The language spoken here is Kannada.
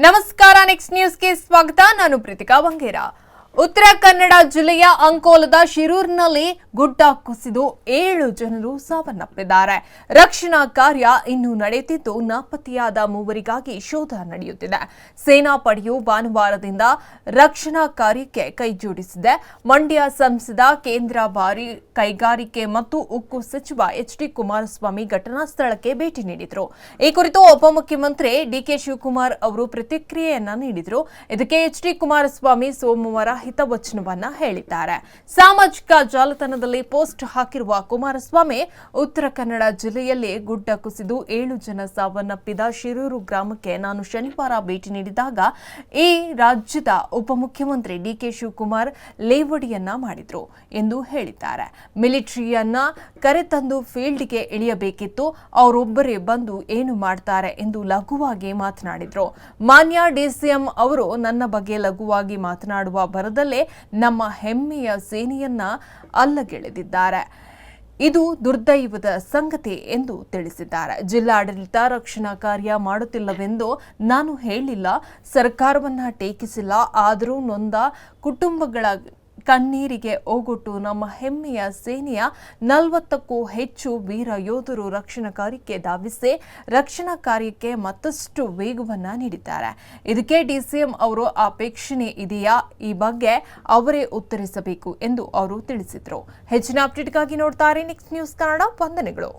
ನಮಸ್ಕಾರ ನೆಕ್ಸ್ಟ್ ನ್ಯೂಸ್ಗೆ ಸ್ವಾಗತ ನಾನು ಪ್ರೀತಿಕಾ ಬಂಗೇರ ಉತ್ತರ ಕನ್ನಡ ಜಿಲ್ಲೆಯ ಅಂಕೋಲದ ಶಿರೂರಿನಲ್ಲಿ ಗುಡ್ಡ ಕುಸಿದು ಏಳು ಜನರು ಸಾವನ್ನಪ್ಪಿದ್ದಾರೆ. ರಕ್ಷಣಾ ಕಾರ್ಯ ಇನ್ನೂ ನಡೆಯುತ್ತಿದ್ದು, ನಾಪತ್ತೆಯಾದ ಮೂವರಿಗಾಗಿ ಶೋಧ ನಡೆಯುತ್ತಿದೆ. ಸೇನಾ ಪಡೆಯು ಭಾನುವಾರದಿಂದ ರಕ್ಷಣಾ ಕಾರ್ಯಕ್ಕೆ ಕೈಜೋಡಿಸಿದೆ. ಮಂಡ್ಯ ಸಂಸದ ಕೇಂದ್ರ ಬಾರಿ ಕೈಗಾರಿಕೆ ಮತ್ತು ಉಕ್ಕು ಸಚಿವ ಎಚ್ ಡಿ ಕುಮಾರಸ್ವಾಮಿ ಘಟನಾ ಸ್ಥಳಕ್ಕೆ ಭೇಟಿ ನೀಡಿದರು. ಈ ಕುರಿತು ಉಪಮುಖ್ಯಮಂತ್ರಿ ಡಿಕೆ ಶಿವಕುಮಾರ್ ಅವರು ಪ್ರತಿಕ್ರಿಯೆಯನ್ನ ನೀಡಿದರು. ಇದಕ್ಕೆ ಎಚ್ ಡಿ ಕುಮಾರಸ್ವಾಮಿ ಸೋಮವಾರ ಹಿತವಚನವನ್ನ ಹೇಳಿದ್ದಾರೆ. ಸಾಮಾಜಿಕ ಜಾಲತಾಣದಲ್ಲಿ ಪೋಸ್ಟ್ ಹಾಕಿರುವ ಕುಮಾರಸ್ವಾಮಿ, ಉತ್ತರ ಕನ್ನಡ ಜಿಲ್ಲೆಯಲ್ಲಿ ಗುಡ್ಡ ಕುಸಿದು ಏಳು ಜನ ಸಾವನ್ನಪ್ಪಿದ ಶಿರೂರು ಗ್ರಾಮಕ್ಕೆ ನಾನು ಶನಿವಾರ ಭೇಟಿ ನೀಡಿದಾಗ ಈ ರಾಜ್ಯದ ಉಪಮುಖ್ಯಮಂತ್ರಿ ಡಿಕೆ ಶಿವಕುಮಾರ್ ಲೇವಡಿಯನ್ನ ಮಾಡಿದ್ರು ಎಂದು ಹೇಳಿದ್ದಾರೆ. ಮಿಲಿಟರಿಯನ್ನ ಕರೆತಂದು ಫೀಲ್ಡ್ಗೆ ಇಳಿಯಬೇಕಿತ್ತು. ಅವರೊಬ್ಬರೇ ಬಂದು ಏನು ಮಾಡ್ತಾರೆ ಎಂದು ಲಘುವಾಗಿ ಮಾತನಾಡಿದ್ರು. ಮಾನ್ಯ ಡಿಸಿಎಂ ಅವರು ನನ್ನ ಬಗ್ಗೆ ಲಘುವಾಗಿ ಮಾತನಾಡುವ ಭರದಲ್ಲೇ ನಮ್ಮ ಹೆಮ್ಮೆಯ ಸೇನೆಯನ್ನ ಅಲ್ಲಗೆಳೆದಿದ್ದಾರೆ. ಇದು ದುರ್ದೈವದ ಸಂಗತಿ ಎಂದು ತಿಳಿಸಿದ್ದಾರೆ. ಜಿಲ್ಲಾಡಳಿತ ರಕ್ಷಣಾ ಕಾರ್ಯ ಮಾಡುತ್ತಿಲ್ಲವೆಂದು ನಾನು ಹೇಳಿಲ್ಲ. ಸರ್ಕಾರವನ್ನ ಟೀಕಿಸಿಲ್ಲ. ಆದರೂ ನೊಂದ ಕುಟುಂಬಗಳ ಕಣ್ಣೀರಿಗೆ ಓಗೊಟ್ಟು ನಮ್ಮ ಹೆಮ್ಮೆಯ ಸೇನೆಯ ನಲವತ್ತಕ್ಕೂ ಹೆಚ್ಚು ವೀರ ಯೋಧರು ರಕ್ಷಣಾ ಕಾರ್ಯಕ್ಕೆ ಧಾವಿಸಿ ರಕ್ಷಣಾ ಕಾರ್ಯಕ್ಕೆ ಮತ್ತಷ್ಟು ವೇಗವನ್ನ ನೀಡಿದ್ದಾರೆ. ಇದಕ್ಕೆ ಡಿಸಿಎಂ ಅವರು ಅಪೇಕ್ಷಣೆ ಇದೆಯಾ? ಈ ಬಗ್ಗೆ ಅವರೇ ಉತ್ತರಿಸಬೇಕು ಎಂದು ಅವರು ತಿಳಿಸಿದರು. ಹೆಚ್ಚಿನ ಅಪ್ಡೇಟ್ಗಾಗಿ ನೋಡ್ತಾರೆ ನೆಕ್ಸ್ಟ್ ನ್ಯೂಸ್ ಕನ್ನಡ ವಂದನೆಗಳು.